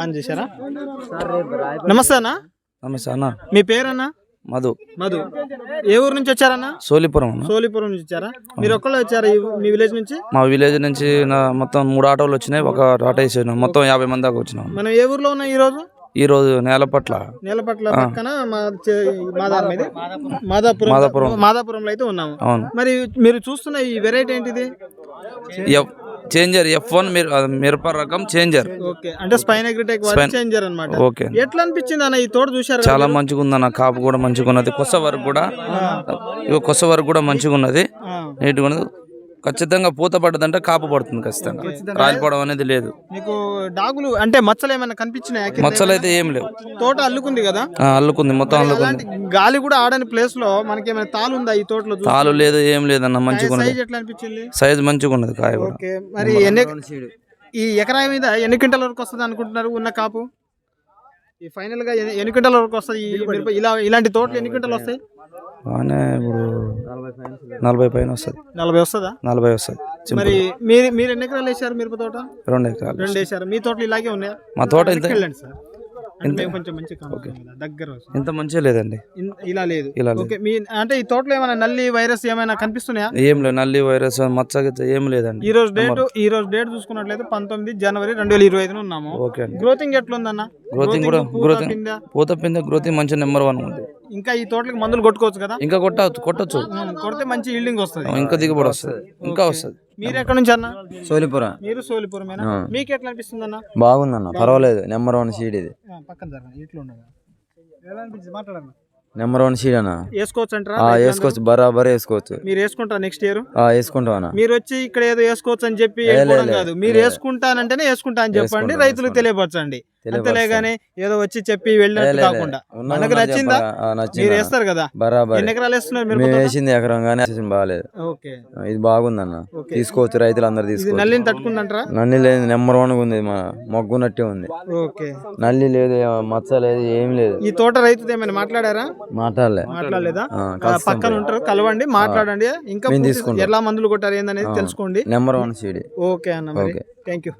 On చేశారా? నమస్తే అన్న. నమస్తే అన్న. మీ పేరన్నా? మధు. మధు. ఏ ఊరు నుంచి వచ్చారన్నా? సోలిపురం సోలిపురం నుంచి వచ్చారా? మీరు ఒక్కళ్ళు వచ్చారా మీ విలేజ్ నుంచి? మా విలేజ్ నుంచి మొత్తం మూడు ఆటోలు వచ్చినాయి ఒక ఆటో వేసాను మొత్తం యాభై మంది దాకా వచ్చినాం. మనం ఏ ఊర్లో ఉన్నాం ఈ రోజు ఈ రోజు నేల పట్ల నేలపట్ల పక్కన మాదాపురం. మాదాపురం. మాదాపురంలో అయితే ఉన్నాము. అవును. మరి మీరు చూస్తున్న ఈ వెరైటీ ఏంటిది? చేంజర్ ఎఫ్ వన్ మిరప రకం చేంజర్. ఓకే అంటే స్పైన్ అగ్రిటెక్ చేంజర్ అన్నమాట. ఓకే. ఎట్లా అనిపించింది అన్న ఈ తోట చూశారు చాలా మంచిగా ఉందన్న కాపు కూడా మంచిగా ఉన్నది కొత్త వరకు కూడా కొత్త వరకు కూడా మంచిగా ఉన్నది నీట్గా ఉన్నది ఖచ్చితంగా పూత పడ్డదంటే కాపు పడుతుంది ఖచ్చితంగా. రాలిపోవడం అనేది లేదు. మీకు డాగులు అంటే మచ్చలు ఏమైనా కనిపించినాయా? మచ్చలు అయితే ఏం లేవు? తోట అల్లుకుంది కదా? అల్లుకుంది మొత్తం అల్లుకుంది. గాలి కూడా ఆడని ప్లేస్లో మనకి ఏమైనా తాలు ఉందా ఈ తోటలో? తాలు లేదు ఏం లేదన్న మంచిగా ఉన్నది. సైజ్ ఎట్లా అనిపించింది? సైజ్ మంచిగా ఉన్నది కాయ మరి ఎన్ని ఈ ఎకరా మీద ఎన్ని క్వింటల్ వరకు వస్తుంది అనుకుంటున్నారు ఉన్న కాపు? ఈ ఫైనల్గా ఎన్ని- క్వింటల్ వరకు మిరప ఇలా ఇలాంటి తోటలు ఎన్ని క్వింటల్ వస్తాయి? బాగానే ఇప్పుడు నలభై పైన వస్తుంది. నలభై వస్తుందా? నలభై వస్తుంది. మరి మీరు మీరు ఎన్ని ఎకరాలు వేసారు మిరప తోట? రెండు ఎకరాలు రెండు వేసారు మీ తోటలు ఇలాగే ఉన్నాయా? మా తోట ఇంత కొంచెం మంచి దగ్గర. ఇంత మంచిగా లేదండి. ఇలా లేదు. ఇలా. ఓకే మీ అంటే ఈ తోటలో ఏమైనా నల్లి వైరస్ ఏమైనా కనిపిస్తున్నాయా? ఏం లేదు నల్లి వైరస్ మచ్చ ఏం లేదండి. ఈ రోజు డేట్ ఈ రోజు డేట్ చూసుకున్నట్లయితే పంతొమ్మిది జనవరి రెండు వేల ఇరవై ఐదున ఉన్నాము. ఓకే గ్రోతింగ్ ఎట్లుందన్న? గ్రోతింగ్ కూడా గ్రోతింగ్? పూత పింద గ్రోతింగ్ మంచి నెంబర్ వన్ ఉంది. ఇంకా ఈ తోటలకు మందులు కొట్టుకోవచ్చు కదా? ఇంకా కొట్టవచ్చు కొట్టచ్చు. కొడితే మంచి ఈల్డింగ్ వస్తుంది. ఇంకా దిగుబడి వస్తుంది. ఇంకా వస్తుంది. మీరు ఎక్కడ నుంచి అన్న? సోలిపుర. మీరు సోలిపురమేనా? మీకు ఎట్లా అనిపిస్తుంది అన్న బాగుందన్న పర్వాలేదు. నెంబర్ వన్ సీడ్ ఇది. పక్కన ఇట్లా ఉండగా. ఎలా అనిపించింది? మాట్లాడన్న. నెంబర్ వన్ సీడ్ అన్న. వేసుకోవచ్చు అంటారా వేసుకోవచ్చు. బరాబర్ వేసుకోవచ్చు. మీరు వేసుకుంటారా నెక్స్ట్ ఇయర్? ఆ, వేసుకుంటాం అన్న. మీరు వచ్చి ఇక్కడ ఏదో వేసుకోవచ్చు అని చెప్పి కాదు. మీరు. వేసుకుంటానంటేనే వేసుకుంటా అని చెప్పండి. రైతులకు. తెలియపరచండి. అంతేలేగానే ఏదో వచ్చి చెప్పి వెళ్ళినట్టు. కాకుండా. ఉన్న మనకు ఉన్నది నచ్చిందా? చెప్పాలా? ఆ, నచ్చింది మీరు అన్న. వేస్తారు కదా? బరాబర్. ఎన్ని ఎకరాలు వేస్తున్నారు మీరు మేము వేసింది ఎకరం కానీ బాగాలేదు. ఓకే. ఇది బాగుందన్న. తీసుకోవచ్చు రైతులు అందరు తీసుకోవచ్చు. నల్లిని తట్టుకుందంటారా? నల్లి లేదు నెంబర్ వన్ ఉంది మా మొగ్గునట్టే ఉంది. ఓకే. నల్లి లేదు మచ్చ లేదు ఏం లేదు. ఈ తోట రైతుతో ఏమైనా మాట్లాడారా? మాట్లాడలే. మాట్లాడలేదా? పక్కన ఉంటారు కలవండి మాట్లాడండి. ఇంకా తీసుకుంటాం. ఎలా మందులు కొట్టారు ఏందనేది తెలుసుకోండి. Number one seed. ఓకే అన్న ఓకే. Thank you